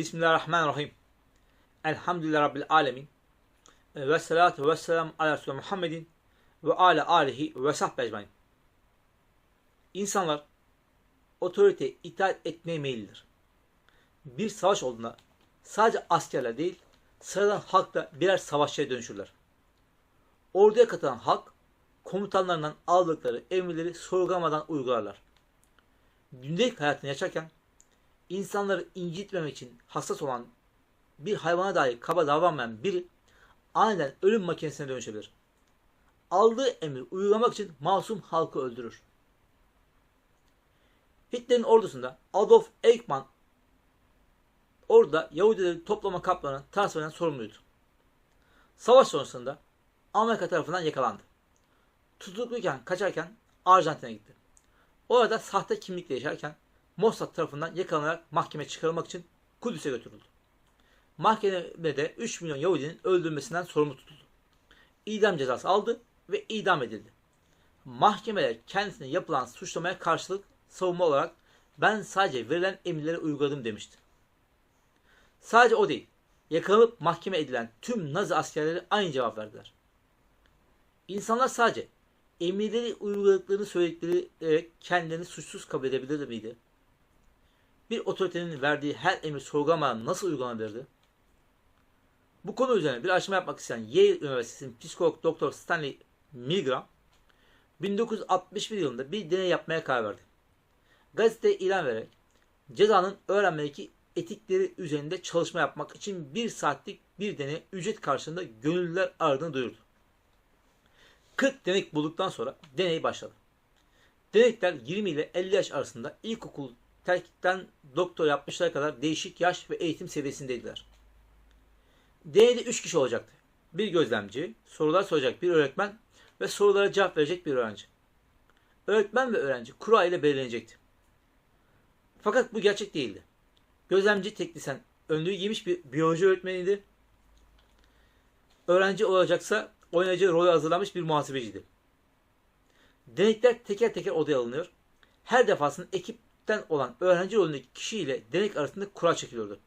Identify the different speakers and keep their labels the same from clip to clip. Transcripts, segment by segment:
Speaker 1: Bismillahirrahmanirrahim. Elhamdülillah Rabbil alemin. Ve salatu ve selam ala Resulü Muhammedin ve ala alihi ve sahbe ecmain. İnsanlar otorite itaat etmeye meyillidir. Bir savaş olduğunda sadece askerler değil, sıradan halk da birer savaşçıya dönüşürler. Orduya katılan halk, komutanlarından aldıkları emirleri sorgulamadan uygularlar. Gündelik hayatını yaşarken insanları incitmemek için hassas olan bir hayvana dair kaba davranmayan biri aniden ölüm makinesine dönüşebilir. Aldığı emri uygulamak için masum halkı öldürür. Hitler'in ordusunda Adolf Eichmann orada Yahudileri toplama kaplarının transferinden sorumluydu. Savaş sonrasında Amerika tarafından yakalandı. Tutukluyken kaçarken Arjantin'e gitti. Orada sahte kimlikle yaşarken Mossad tarafından yakalanarak mahkeme çıkarılmak için Kudüs'e götürüldü. Mahkemede 3 milyon Yahudinin öldürülmesinden sorumlu tutuldu. İdam cezası aldı ve idam edildi. Mahkemeler kendisine yapılan suçlamaya karşılık savunma olarak ben sadece verilen emirleri uyguladım demişti. Sadece o değil, yakalanıp mahkeme edilen tüm Nazi askerleri aynı cevap verdiler. İnsanlar sadece emirleri uyguladıklarını söyledikleri kendilerini suçsuz kabul edebilir miydi? Bir otoritenin verdiği her emir sorgulamadan nasıl uygulanabilirdi? Bu konu üzerine bir araştırma yapmak isteyen Yale Üniversitesi'nin psikolog doktor Stanley Milgram 1961 yılında bir deney yapmaya karar verdi. Gazeteye ilan vererek cezanın öğrenmedeki etikleri üzerinde çalışma yapmak için bir saatlik bir deney ücret karşılığında gönüllüler aradığını duyurdu. 40 denek bulduktan sonra deney başladı. Denekler 20 ile 50 yaş arasında ilkokul terkten doktor yapmışlara kadar değişik yaş ve eğitim seviyesindeydiler. Deneyde 3 kişi olacaktı. Bir gözlemci, sorular soracak bir öğretmen ve sorulara cevap verecek bir öğrenci. Öğretmen ve öğrenci kura ile belirlenecekti. Fakat bu gerçek değildi. Gözlemci teknisyen önlüğü giymiş bir biyoloji öğretmeniydi. Öğrenci olacaksa oynayacağı rolü hazırlanmış bir muhasebeciydi. Denekler teker teker odaya alınıyor. Her defasında ekipten olan öğrenci rolündeki kişiyle denek arasında kura çekiliyordu.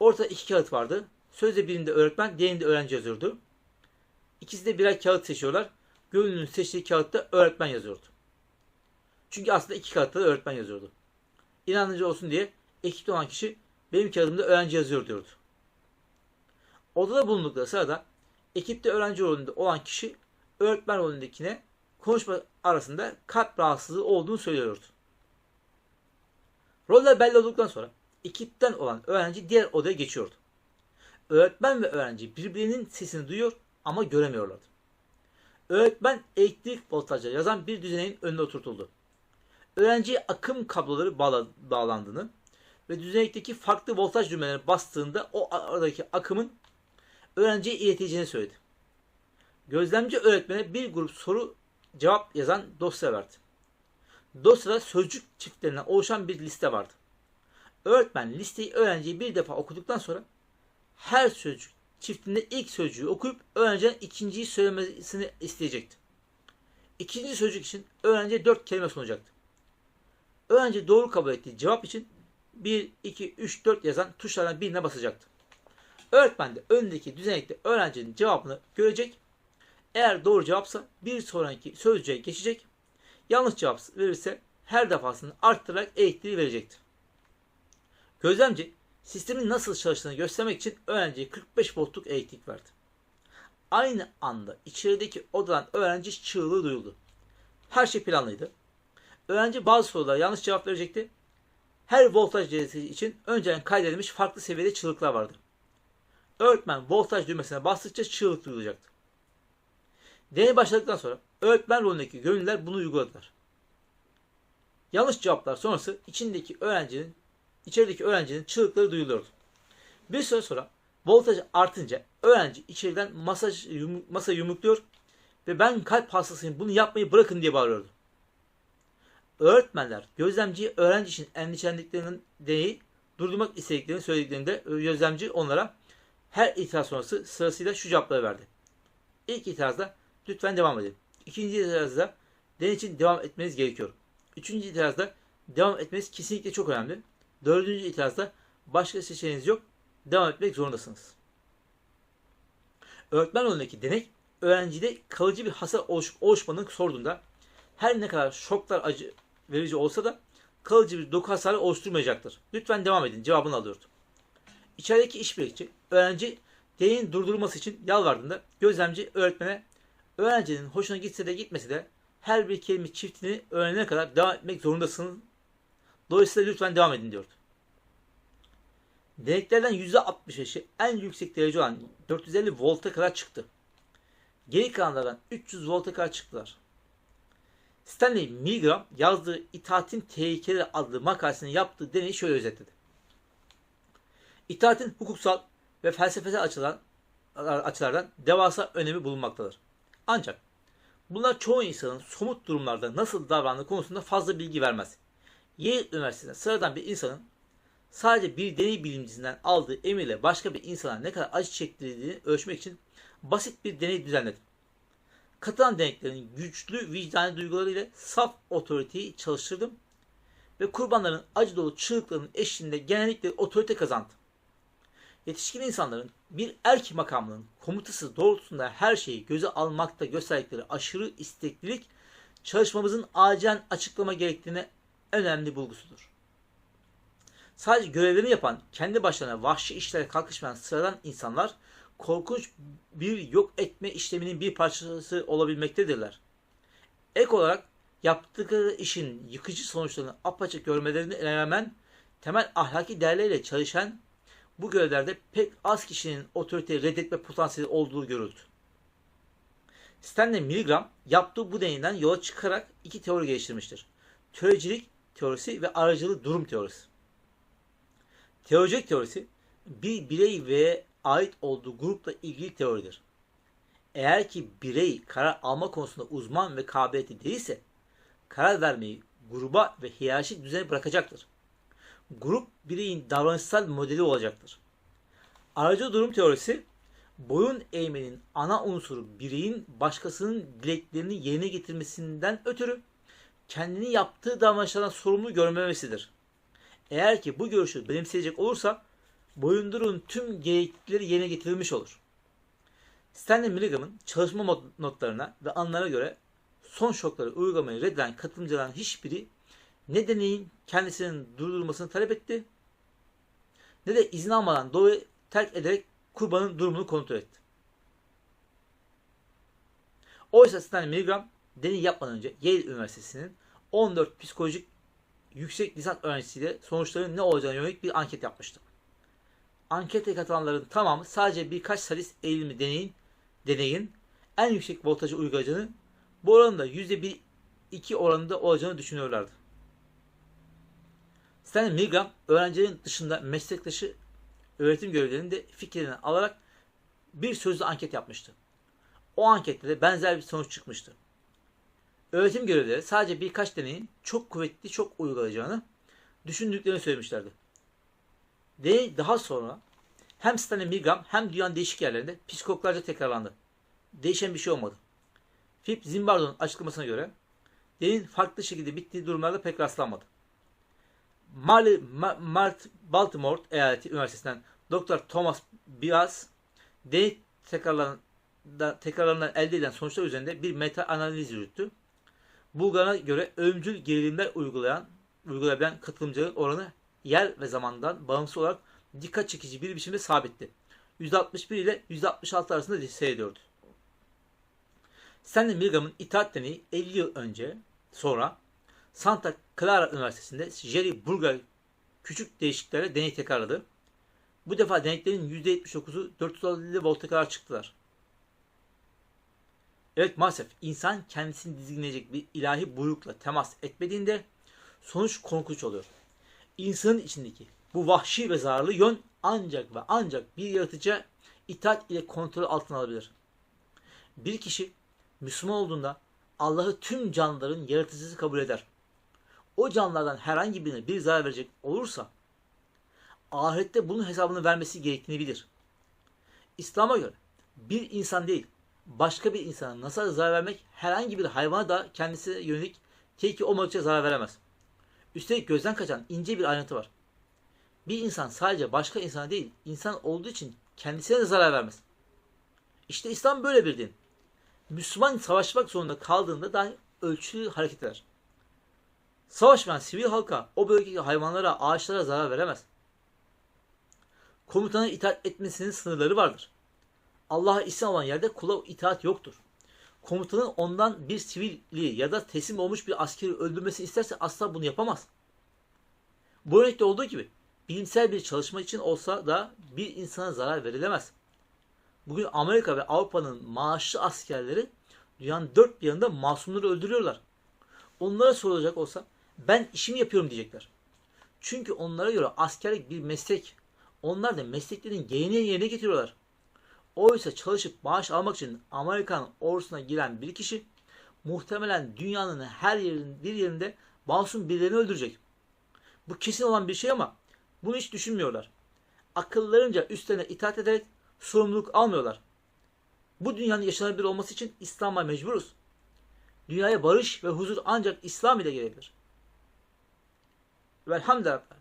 Speaker 1: Ortada iki kağıt vardı. Sözde birinde öğretmen, diğerinde öğrenci yazıyordu. İkisi de birer kağıt seçiyorlar. Gönüllünün seçtiği kağıtta öğretmen yazıyordu. Çünkü aslında iki kağıtta da öğretmen yazıyordu. İnandırıcı olsun diye ekipte olan kişi benim kağıdımda öğrenci yazıyor diyordu. Odada bulundukları sırada ekipte öğrenci rolünde olan kişi öğretmen rolündekine konuşma arasında kalp rahatsızlığı olduğunu söylüyordu. Roller belli olduktan sonra ekipten olan öğrenci diğer odaya geçiyordu. Öğretmen ve öğrenci birbirinin sesini duyuyor ama göremiyorlardı. Öğretmen elektrik voltajla yazan bir düzeneğin önüne oturtuldu. Öğrenciye akım kabloları bağlandığını ve düzenekteki farklı voltaj düğmelerine bastığında o aradaki akımın öğrenciye ileteceğini söyledi. Gözlemci öğretmene bir grup soru cevap yazan dosya verdi. Dosyada sözcük çiftlerinden oluşan bir liste vardı. Öğretmen listeyi öğrenciye bir defa okuduktan sonra her sözcük çiftinde ilk sözcüğü okuyup öğrencinin ikinciyi söylemesini isteyecekti. İkinci sözcük için öğrenciye dört kelime sunacaktı. Öğrenci doğru kabul ettiği cevap için 1, 2, 3, 4 yazan tuşlardan birine basacaktı. Öğretmen de önündeki düzenekte öğrencinin cevabını görecek. Eğer doğru cevapsa bir sonraki sözcüğe geçecek. Yanlış cevap verirse her defasında arttırarak elektriği verecektir. Gözlemci sistemin nasıl çalıştığını göstermek için öğrenciye 45 voltluk elektrik verdi. Aynı anda içerideki odadan öğrenci çığlığı duyuldu. Her şey planlıydı. Öğrenci bazı sorulara yanlış cevap verecekti. Her voltaj derecesi için önceden kaydedilmiş farklı seviyede çığlıklar vardı. Öğretmen voltaj düğmesine bastıkça çığlık duyulacaktı. Deney başladıktan sonra öğretmen rolündeki gönüllüler bunu uyguladılar. Yanlış cevaplar sonrası içindeki öğrencinin, içerideki öğrencinin çığlıkları duyuluyordu. Bir süre sonra voltaj artınca öğrenci içeriden masaj, yum, masa yumrukluyor ve ben kalp hastasıyım bunu yapmayı bırakın diye bağırıyordu. Öğretmenler gözlemciyi öğrenci için endişelendiklerinin deneyi durdurmak istediklerini söylediklerinde gözlemci onlara her itiraz sonrası sırasıyla şu cevapları verdi. İlk itirazda lütfen devam edin. İkinci itirazda deney için devam etmeniz gerekiyor. Üçüncü itirazda devam etmeniz kesinlikle çok önemli. Dördüncü itirazda Başka seçeneğiniz yok. Devam etmek zorundasınız. Öğretmen rolündeki denek öğrencide kalıcı bir hasar oluş, oluşmadığını sorduğunda her ne kadar şoklar acı verici olsa da kalıcı bir doku hasarı oluşturmayacaktır. Lütfen devam edin. Cevabını alıyordu. İçerideki işbirlikçi öğrenci deneyin durdurulması için yalvardığında gözlemci öğretmene öğrencinin hoşuna gitse de gitmese de her bir kelime çiftini öğrenene kadar devam etmek zorundasınız. Dolayısıyla lütfen devam edin diyordu. Deneklerden %65'i en yüksek derece olan 450 volta kadar çıktı. Geri kalanlardan 300 volta kadar çıktılar. Stanley Milgram yazdığı İtaatin Tehlikeleri adlı makalesini yaptığı deneyi şöyle özetledi. İtaatin hukuksal ve felsefesel açıdan, açılardan devasa önemi bulunmaktadır. Ancak bunlar çoğu insanın somut durumlarda nasıl davrandığı konusunda fazla bilgi vermez. Yale Üniversitesi'nde sıradan bir insanın sadece bir deney bilimcisinden aldığı emirle başka bir insana ne kadar acı çektirdiğini ölçmek için basit bir deney düzenledi. Katılan deneklerin güçlü vicdani duygularıyla saf otoriteyi çalıştırdım ve kurbanların acı dolu çığlıklarının eşliğinde genellikle otorite kazandı. Yetişkin insanların bir erk makamının komutası doğrultusunda her şeyi göze almakta gösterdikleri aşırı isteklilik çalışmamızın acilen açıklama gerektiğine önemli bulgusudur. Sadece görevlerini yapan, kendi başlarına vahşi işlere kalkışmayan sıradan insanlar korkunç bir yok etme işleminin bir parçası olabilmektedirler. Ek olarak yaptıkları işin yıkıcı sonuçlarını apaçık görmelerine rağmen temel ahlaki değerleriyle çalışan bu görevlerde pek az kişinin otoriteyi reddetme potansiyeli olduğu görüldü. Stanley Milgram yaptığı bu deneyden yola çıkarak iki teori geliştirmiştir. Teoricilik teorisi ve aracılı durum teorisi. Teolojik teorisi bir birey ve ait olduğu grupla ilgili teoridir. Eğer ki birey karar alma konusunda uzman ve kabiliyetli değilse karar vermeyi gruba ve hiyerarşik düzene bırakacaktır. Grup bireyin davranışsal modeli olacaktır. Aracı durum teorisi boyun eğmenin ana unsuru bireyin başkasının dileklerini yerine getirmesinden ötürü kendini yaptığı davranışlardan sorumlu görmemesidir. Eğer ki bu görüşü benimseyecek olursa boyundurun tüm gereklilikleri yerine getirilmiş olur. Stanley Milgram'ın çalışma notlarına ve anlara göre son şokları uygulamayı reddeden katılımcıların hiçbiri ne deneyin kendisinin durdurulmasını talep etti ne de izin almadan doğru terk ederek kurbanın durumunu kontrol etti. Oysa Stanley Milgram deney yapmadan önce Yale Üniversitesi'nin 14 psikolojik yüksek lisans öğrencisiyle sonuçların ne olacağına yönelik bir anket yapmıştı. Ankete katılanların tamamı sadece birkaç salis eğilimi deneyin, deneyin en yüksek voltajı uygulayacağını, bu oranın da %1-2 oranında olacağını düşünüyorlardı. Stanley Milgram öğrencilerin dışında meslektaşı öğretim görevlilerinin de fikirlerini alarak bir sözlü anket yapmıştı. O ankette de benzer bir sonuç çıkmıştı. Öğretim görevlileri sadece birkaç deneyin çok kuvvetli, çok uygulayacağını düşündüklerini söylemişlerdi. Deney daha sonra hem Stanley Milgram hem dünyanın değişik yerlerinde psikologlarca tekrarlandı. Değişen bir şey olmadı. Philip Zimbardo'nun açıklamasına göre deneyin farklı şekilde bittiği durumlarda pek rastlanmadı. Marley, Mart Baltimore Eyaleti Üniversitesi'nden Dr. Thomas Bias deney tekrarlarından elde edilen sonuçlar üzerinde bir meta analiz yürüttü. Bulgar'a göre ölümcül gerilimler uygulayan, uygulayabilen katılımcıların oranı yer ve zamandan bağımsız olarak dikkat çekici bir biçimde sabitti. %61 ile %66 arasında seyrediyordu. Stanley Milgram'ın itaat deneyi 50 yıl önce sonra Santa Clara Üniversitesi'nde Jerry Burger küçük değişikliklerle deney tekrarladı. Bu defa deneklerin %79'u 450 volta kadar çıktılar. Evet maalesef insan kendisini dizginleyecek bir ilahi buyrukla temas etmediğinde sonuç korkunç oluyor. İnsanın içindeki bu vahşi ve zararlı yön ancak ve ancak bir yaratıcı itaat ile kontrol altına alabilir. Bir kişi Müslüman olduğunda Allah'ı tüm canlıların yaratıcısı kabul eder. O canlılardan herhangi birine bir zarar verecek olursa ahirette bunun hesabını vermesi gerektiğini bilir. İslam'a göre bir insan değil, başka bir insana nasıl zarar vermek herhangi bir hayvana da kendisine yönelik tehlike olmadıkça zarar veremez. Üstelik gözden kaçan ince bir ayrıntı var. Bir insan sadece başka insana değil, insan olduğu için kendisine de zarar vermez. İşte İslam böyle bir din. Müslüman savaşmak zorunda kaldığında dahi ölçülü hareket eder. Savaşmayan sivil halka, o bölgedeki hayvanlara, ağaçlara zarar veremez. Komutana itaat etmesinin sınırları vardır. Allah'a isyan olan yerde kula itaat yoktur. Komutanın ondan bir sivili ya da teslim olmuş bir askeri öldürmesini isterse asla bunu yapamaz. Bu örnekte olduğu gibi bilimsel bir çalışma için olsa da bir insana zarar verilemez. Bugün Amerika ve Avrupa'nın maaşlı askerleri dünyanın dört bir yanında masumları öldürüyorlar. Onlara sorulacak olsa ben işimi yapıyorum diyecekler. Çünkü onlara göre askerlik bir meslek. Onlar da mesleklerin gereğini yerine getiriyorlar. Oysa çalışıp maaş almak için Amerikan ordusuna giren bir kişi muhtemelen dünyanın her yerin bir yerinde masum birilerini öldürecek. Bu kesin olan bir şey ama bunu hiç düşünmüyorlar. Akıllarınca üstlerine itaat ederek sorumluluk almıyorlar. Bu dünyanın yaşanabilir olması için İslam'a mecburuz. Dünyaya barış ve huzur ancak İslam ile gelebilir. والحمد لله